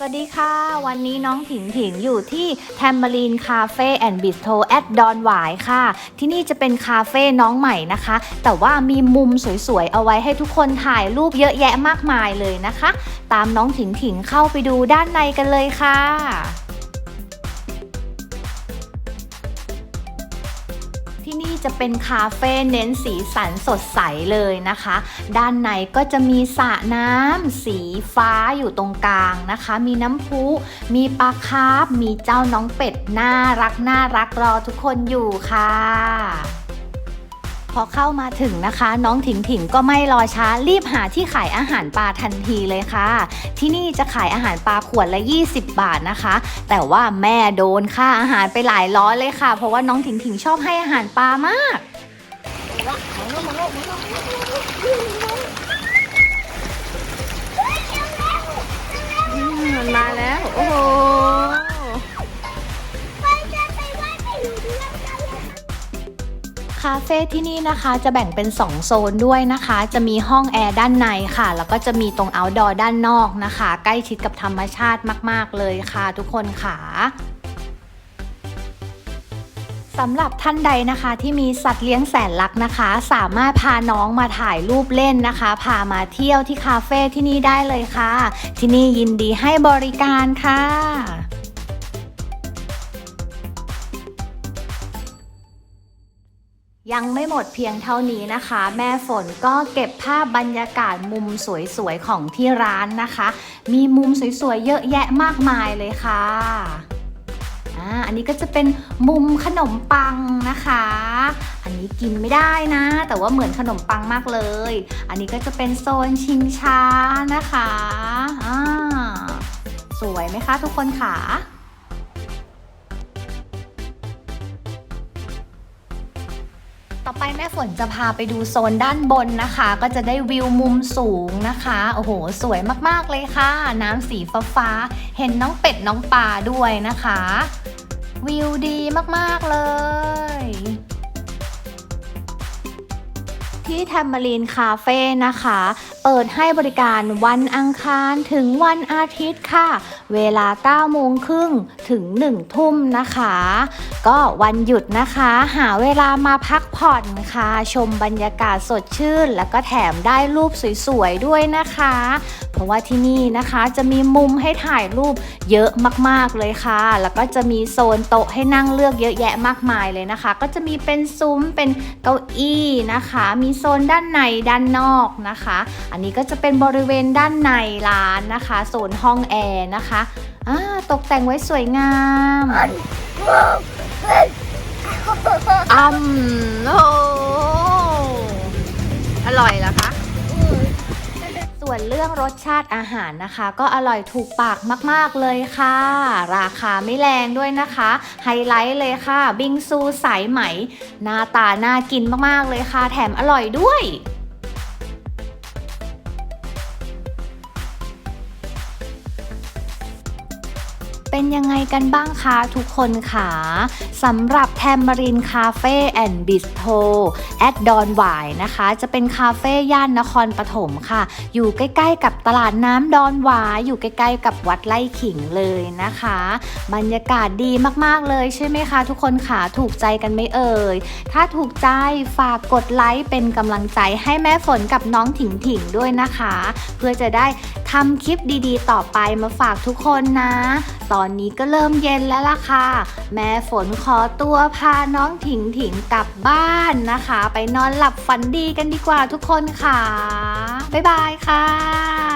สวัสดีค่ะ วันนี้น้องถิงถิงอยู่ที่แทมเบอรีนคาเฟ่แอนด์บิสโทแอดดอนหวายค่ะ ที่นี่จะเป็นคาเฟ่น้องใหม่นะคะ แต่ว่ามีมุมสวยๆ เอาไว้ให้ทุกคนถ่ายรูปเยอะแยะมากมายเลยนะคะ ตามน้องถิงถิงเข้าไปดูด้านในกันเลยค่ะ จะเป็นคาเฟ่เน้นสีสันสดใสเลยนะคะ ด้านในก็จะมีสระน้ำสีฟ้าอยู่ตรงกลางนะคะ มีน้ำพุ มีปลาคาร์ฟมีเจ้าน้องเป็ดน่ารักน่ารักรอทุกคนอยู่ค่ะ อเข้ามาถึงนะคะ น้องถิงถิงก็ไม่รอช้ารีบหาที่ขายอาหารปลาทันทีเลยค่ะ ที่นี่จะขายอาหารปลาขวดละ 20 บาทนะคะ แต่ว่าแม่โดนค่าอาหารไปหลายร้อยเลยค่ะ เพราะว่าน้องถิงถิงชอบให้อาหารปลามาก คาเฟ่ที่นี่นะคะจะแบ่งเป็น 2 โซนด้วยนะคะ จะมีห้องแอร์ด้านในค่ะ แล้วก็จะมีตรง outdoor ด้านนอกนะคะ ใกล้ชิดกับธรรมชาติมาก ๆ เลยค่ะทุกคนค่ะสำหรับท่านใดนะคะที่มีสัตว์เลี้ยงแสนรักนะคะ สามารถพาน้องมาถ่ายรูปเล่นนะคะ พามาเที่ยวที่คาเฟ่ที่นี่ได้เลยค่ะ ที่นี่ยินดีให้บริการค่ะ ยังไม่หมดเพียงเท่านี้นะคะ แม่ฝนก็เก็บภาพบรรยากาศมุมสวยๆของที่ร้านนะคะ มีมุมสวยๆเยอะแยะมากมายเลยค่ะอันนี้ก็จะเป็นมุมขนมปังนะคะ อันนี้กินไม่ได้นะ แต่ว่าเหมือนขนมปังมากเลย อันนี้ก็จะเป็นโซนชิงช้านะคะอ่าสวยไหมคะทุกคนค่ะ ต่อไปแม่ฝนจะพาไปดูโซนด้านบนนะคะ ก็จะได้วิวมุมสูงนะคะ โอ้โห สวยมากๆเลยค่ะ น้ำสีฟ้าๆเห็นน้องเป็ดน้องปลาด้วยนะคะ วิวดีมากๆเลย ที่แทมเบอรีนคาเฟ่นะคะ เปิดให้บริการวันอังคารถึงวันอาทิตย์ค่ะ เวลา9โมงครึ่งถึง 1 ทุ่มนะคะ ก็วันหยุดนะคะ หาเวลามาพักผ่อนค่ะ ชมบรรยากาศสดชื่น แล้วก็แถมได้รูปสวยๆด้วยนะคะราะว่าที่นี่นะคะจะมีมุมให้ถ่ายรูปเยอะมากๆเลยค่ะ แล้วก็จะมีโซนโต๊ะให้นั่งเลือกเยอะแยะมากมายเลยนะคะ ก็จะมีเป็นซุ้มเป็นเก้าอี้นะคะ มีโซนด้านในด้านนอกนะคะ อันนี้ก็จะเป็นบริเวณด้านในร้านนะคะ โซนห้องแอร์นะคะตกแต่งไว้สวยงามอืมโออร่อยเหรอคะ ส่วนเรื่องรสชาติอาหารนะคะ ก็อร่อยถูกปากมาก ๆ เลยค่ะ ราคาไม่แรงด้วยนะคะ ไฮไลท์เลยค่ะ บิงซูสายไหม หน้าตาน่ากินมาก ๆ เลยค่ะ แถมอร่อยด้วย เป็นยังไงกันบ้างคะทุกคนคะสำหรับแทมมารินคาเฟ่แอนด์บิสโทแอดดอนหวายนะคะ จะเป็นคาเฟ่ย่านนครปฐมค่ะ อยู่ใกล้ๆกับตลาดน้ำดอนหวายอยู่ใกล้ๆกับวัดไร่ขิงเลยนะคะ บรรยากาศดีมากๆเลยใช่ไหมคะ ทุกคนคะถูกใจกันไหมเอ่ย ถ้าถูกใจฝากกดไลค์เป็นกำลังใจให้แม่ฝนกับน้องถิงถิงด้วยนะคะ เพื่อจะได้ทำคลิปดีๆ ต่อไปมาฝากทุกคนนะตอนนี้ก็เริ่มเย็นแล้วล่ะค่ะ แม่ฝนขอตัวพาน้องถิงถิงกลับบ้านนะคะ ไปนอนหลับฝันดีกันดีกว่าทุกคนค่ะ บ๊ายบายค่ะ